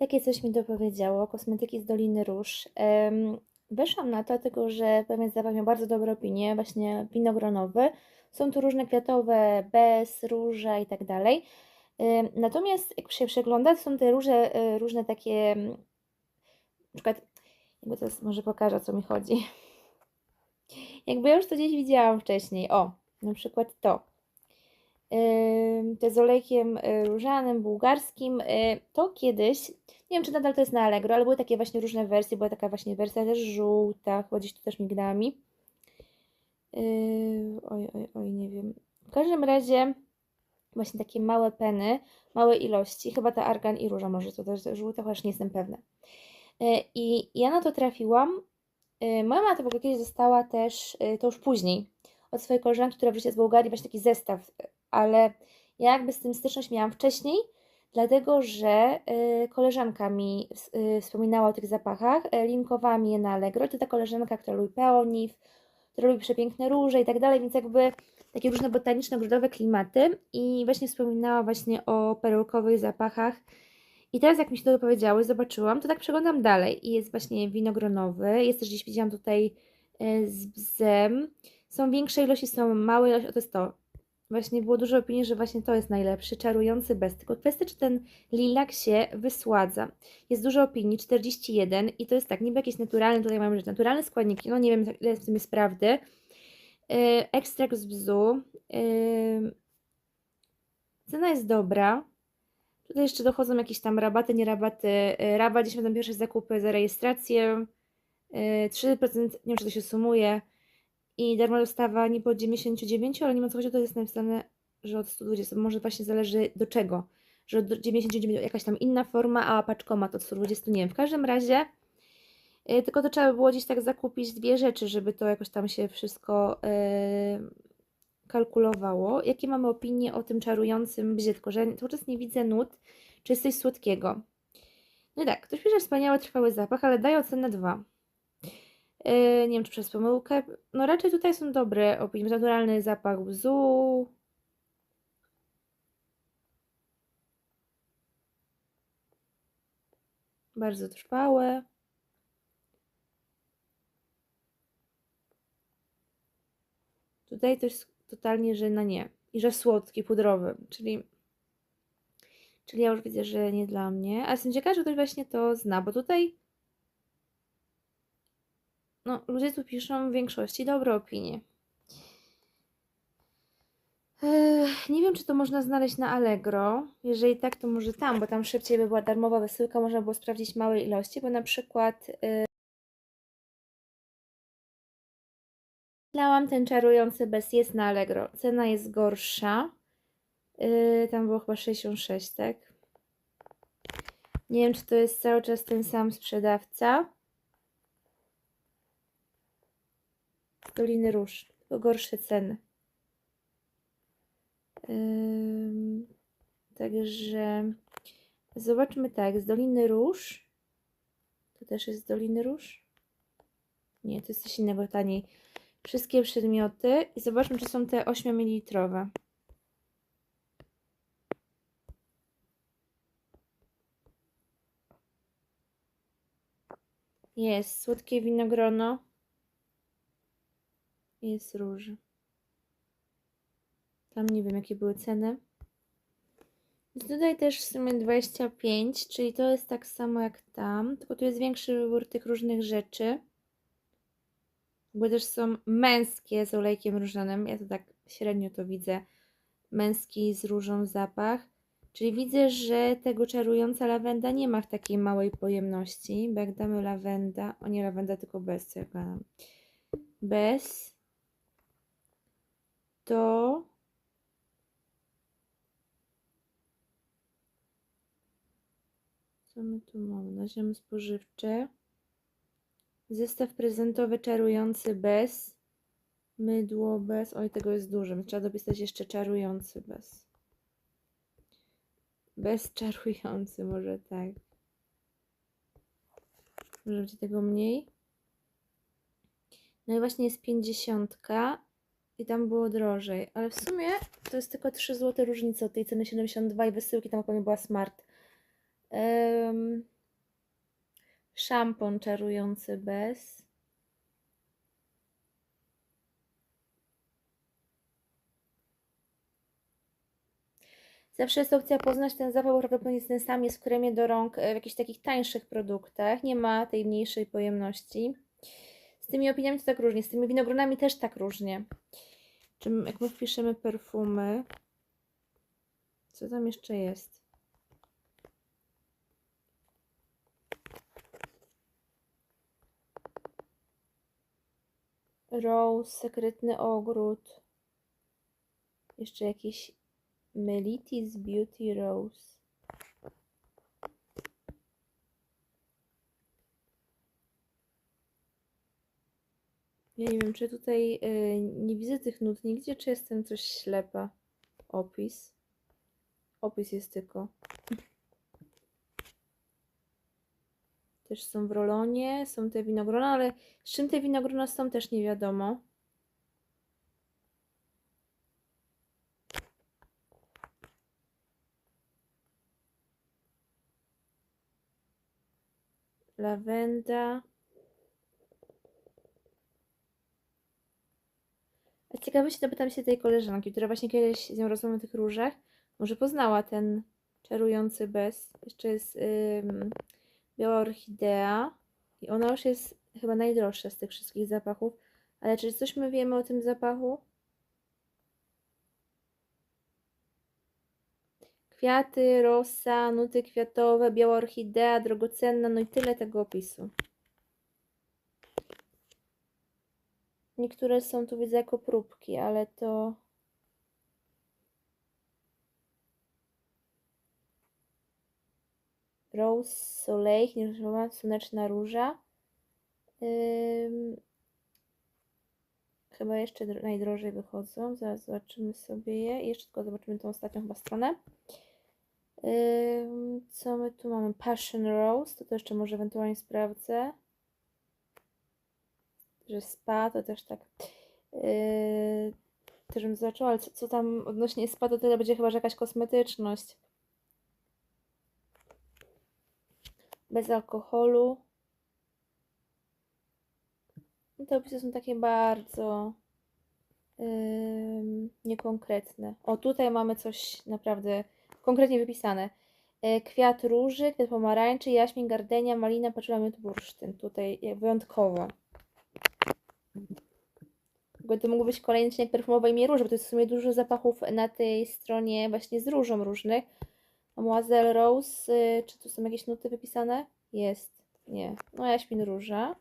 Takie coś mi dopowiedziało, kosmetyki z Doliny Róż. Em, Weszłam na to, dlatego że pewien zapach miał bardzo dobre opinie, właśnie winogronowy. Są tu różne kwiatowe, bez, róża i tak dalej. Natomiast jak się przegląda, są te róże, e, różne takie, mm, na przykład, jakby teraz może pokażę, o co mi chodzi. Jakby ja już to gdzieś widziałam wcześniej. O, na przykład to. Te z olejkiem y, różanym, bułgarskim. y, To kiedyś, nie wiem czy nadal to jest na Allegro, ale były takie właśnie różne wersje. Była taka właśnie wersja też żółta, chyba gdzieś tu też mignęła mi. Yy, Oj, oj, oj, nie wiem. W każdym razie właśnie takie małe peny, małe ilości. Chyba ta argan i róża może to też żółta, chociaż nie jestem pewna. Yy, I ja na to trafiłam. Yy, Moja mama to w ogóle kiedyś dostała też, yy, to już później, od swojej koleżanki, która wróciła z Bułgarii, właśnie taki zestaw, ale ja jakby z tym styczność miałam wcześniej, dlatego że y, koleżanka mi y, wspominała o tych zapachach, y, linkowała mi je na Allegro. To ta koleżanka, która lubi peoniw, która lubi przepiękne róże i tak dalej, więc jakby takie różne botaniczno-grodowe klimaty i właśnie wspominała właśnie o perełkowych zapachach. I teraz jak mi się to dopowiedziały, zobaczyłam, to tak przeglądam dalej i jest właśnie winogronowy, jest też gdzieś widziałam tutaj z bzem, są większe ilości, są małe ilości, o to jest to. Właśnie było dużo opinii, że właśnie to jest najlepszy, czarujący bez. Tylko kwestia, czy ten lilak się wysładza. Jest dużo opinii, 41 i to jest tak, niby jakieś naturalne, tutaj mamy, że naturalne składniki, no nie wiem ile w tym jest prawdy. Yy, ekstrakt z bzu. Yy, cena jest dobra. Tutaj jeszcze dochodzą jakieś tam rabaty, nie rabaty. Yy, rabat, gdzieś będą pierwsze zakupy za rejestrację. Yy, 3%, nie wiem czy to się sumuje i darmo dostawa nie po 99, ale nie ma co chodzi, to jest napisane, że od 120. Może właśnie zależy do czego. Że od 99 jakaś tam inna forma, a paczkomat od 120 nie wiem. W każdym razie, yy, tylko to trzeba było gdzieś tak zakupić dwie rzeczy, żeby to jakoś tam się wszystko yy, kalkulowało. Jakie mamy opinie o tym czarującym bzie, tylko że cały czas nie widzę nut, czy jest coś słodkiego. No i tak, ktoś pisze wspaniały, trwały zapach, ale daje ocenę 2. Yy, nie wiem, czy przez pomyłkę. No raczej tutaj są dobre opinie. Naturalny zapach bzu. Bardzo trwałe. Tutaj jest totalnie, że na nie. I że słodki, pudrowy. Czyli, czyli ja już widzę, że nie dla mnie. Ale jestem ciekawa, że ktoś właśnie to zna, bo tutaj no, ludzie tu piszą w większości dobre opinie. Nie wiem, czy to można znaleźć na Allegro. Jeżeli tak, to może tam, bo tam szybciej by była darmowa wysyłka, można było sprawdzić małe ilości, bo na przykład yy, ten czarujący bez jest na Allegro. Cena jest gorsza. Yy, tam było chyba 66, tak? Nie wiem, czy to jest cały czas ten sam sprzedawca. Doliny Róż, gorsze ceny. Ym, także zobaczmy tak, z Doliny Róż. To też jest z Doliny Róż? Nie, to jest coś innego taniej. Wszystkie przedmioty i zobaczmy, czy są te 8 ml. Jest słodkie winogrono. Jest róż. Tam nie wiem, jakie były ceny. Tutaj też w sumie 25, czyli to jest tak samo jak tam, tylko tu jest większy wybór tych różnych rzeczy. Bo też są męskie z olejkiem różanym. Ja to tak średnio to widzę. Męski z różą zapach. Czyli widzę, że tego czarująca lawenda nie ma w takiej małej pojemności. Bo jak damy lawenda, o nie lawenda, tylko bez, co ja gadam. Bez to co my tu mamy? Naziemy spożywcze. Zestaw prezentowy czarujący bez. Mydło bez. Oj, tego jest dużo. Trzeba dopisać jeszcze czarujący bez. Bez czarujący, może tak. Może będzie tego mniej. No i właśnie jest pięćdziesiątka i tam było drożej, ale w sumie to jest tylko 3 zł różnica od tej ceny 72 i wysyłki tam pewnie była smart. Ym, szampon czarujący bez. Zawsze jest opcja poznać ten zapach, bo prawdopodobnie ten sam, jest w kremie do rąk w jakichś takich tańszych produktach. Nie ma tej mniejszej pojemności. Tymi opiniami to tak różnie, z tymi winogronami też tak różnie. Czym, jak my wpiszemy perfumy, co tam jeszcze jest? Rose, sekretny ogród. Jeszcze jakiś Melitis Beauty Rose. Ja nie wiem, czy tutaj y, nie widzę tych nut nigdzie, czy jestem coś ślepa. Opis. Opis jest tylko. Też są w rolonie, są te winogrona, ale z czym te winogrona są też nie wiadomo. Lawenda. A ciekawe się dopytam się tej koleżanki, która właśnie kiedyś z nią rozmawiała o tych różach. Może poznała ten czarujący bez. Jeszcze jest ym, biała orchidea. I ona już jest chyba najdroższa z tych wszystkich zapachów. Ale czy coś my wiemy o tym zapachu? Kwiaty, rosa, nuty kwiatowe, biała orchidea, drogocenna, no i tyle tego opisu. Niektóre są tu widzę jako próbki, ale to. Rose Soleil, nie słoneczna róża. Ym... Chyba jeszcze najdrożej wychodzą. Zaraz zobaczymy sobie je. Jeszcze tylko zobaczymy tą ostatnią chyba stronę. Ym... Co my tu mamy? Passion Rose. To, to jeszcze może ewentualnie sprawdzę że spa to też tak yy, też bym zaczęła, ale co, co tam odnośnie spa to tyle będzie chyba, że jakaś kosmetyczność. Bez alkoholu. No te opisy są takie bardzo yy, niekonkretne. O, tutaj mamy coś naprawdę konkretnie wypisane. Yy, kwiat róży, kwiat pomarańczy, jaśmin, gardenia, malina, patrzyła miód, bursztyn. Tutaj wyjątkowo. To mógł być kolejny odcinek perfumowej imię róży, bo to jest w sumie dużo zapachów na tej stronie właśnie z różą różnych. Mademoiselle Rose, y, czy tu są jakieś nuty wypisane? Jest. Nie. No jaśmin róża.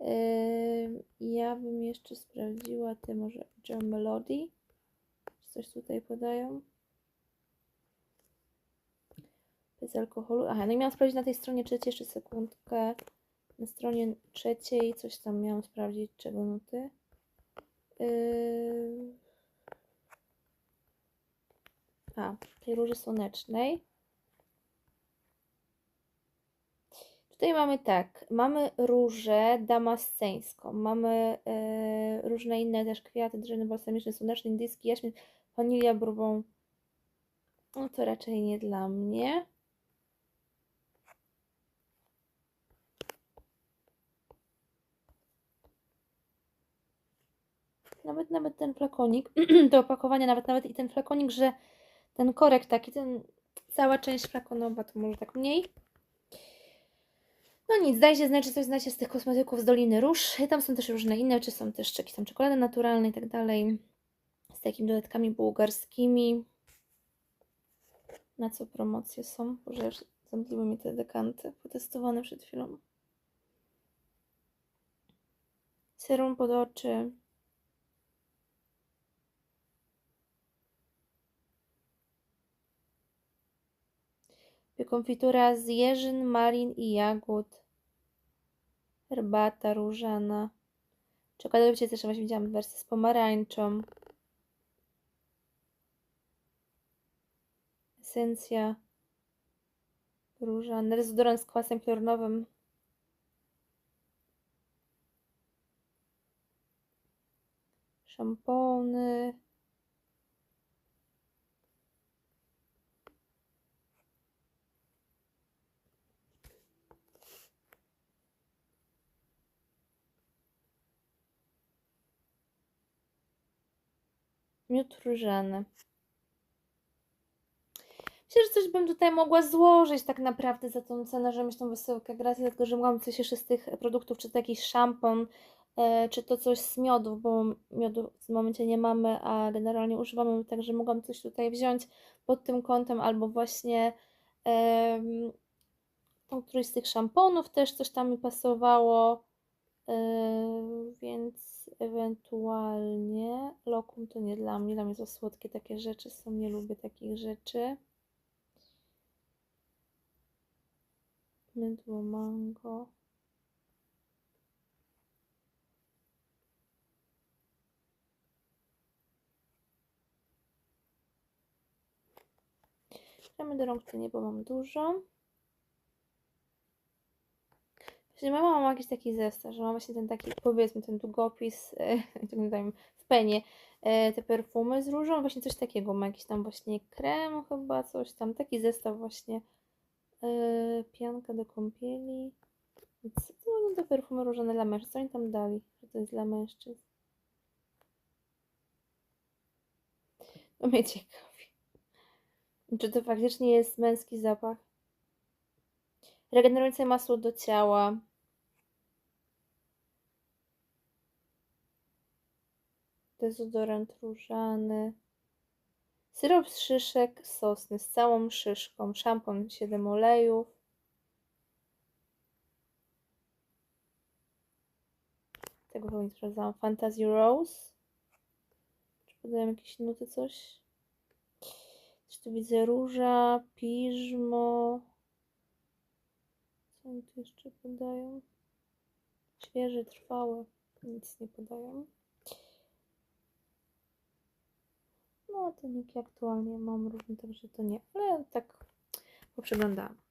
Yy, ja bym jeszcze sprawdziła te może Jam Melody. Czy coś tutaj podają? Bez alkoholu. Aha, no i miałam sprawdzić na tej stronie trzeciej jeszcze sekundkę. Na stronie trzeciej coś tam miałam sprawdzić, czego nuty. Yy... A, tej róży słonecznej. Tutaj mamy tak, mamy różę damasceńską, mamy yy, różne inne też kwiaty, drewno balsamiczne, słoneczny, indyjski, jaśmin, wanilia, brubą. No to raczej nie dla mnie. Nawet, nawet ten flakonik, do opakowania, nawet, nawet i ten flakonik, że ten korek taki, ten, cała część flakonowa to może tak mniej. No nic, dajcie znać, czy coś znacie z tych kosmetyków z Doliny Róż. Tam są też różne inne, czy są też jakieś tam czekolady naturalne i tak dalej. Z takimi dodatkami bułgarskimi. Na co promocje są? Boże, już zamkliły mi te dekanty potestowane przed chwilą. Serum pod oczy. Konfitura z jeżyn, malin i jagód. Herbata różana. Czekoladowicie też właśnie widziałam wersję z pomarańczą. Esencja różana. Dezodorant z kwasem chlornowym. Szampony. Miód różany. Myślę, że coś bym tutaj mogła złożyć tak naprawdę za tą cenę, że mieć tą wysyłkę gratis, tylko że mogłam coś jeszcze z tych produktów, czy to jakiś szampon, e, czy to coś z miodów, bo miodu w tym momencie nie mamy, a generalnie używamy, także mogłam coś tutaj wziąć pod tym kątem, albo właśnie tą któryś z tych szamponów też coś tam mi pasowało, e, więc ewentualnie lokum to nie dla mnie, dla mnie to słodkie takie rzeczy są, nie lubię takich rzeczy. Mydło mango. Kremy do rąk nie, bo mam dużo. Właśnie mama ma jakiś taki zestaw, że ma właśnie ten taki, powiedzmy, ten długopis, tak nazwijmy, w penie, e, te perfumy z różą, właśnie coś takiego, ma jakiś tam właśnie krem chyba, coś tam, taki zestaw właśnie, e, pianka do kąpieli, co to będą te perfumy różane dla mężczyzn, co oni tam dali, że to jest dla mężczyzn? To mnie ciekawi. Czy to faktycznie jest męski zapach? Regenerujące masło do ciała. Dezodorant różany. Syrop z szyszek sosny z całą szyszką. Szampon 7 olejów. Tego chyba nie sprawdzałam. Fantasy Rose. Czy jakieś nuty, coś? Coś tu widzę. Róża, piżmo. Co oni tu jeszcze podają? Świeże, trwałe. Nic nie podają. No, toniki aktualnie mam różne, także to nie. Ale tak poprzeglądałam.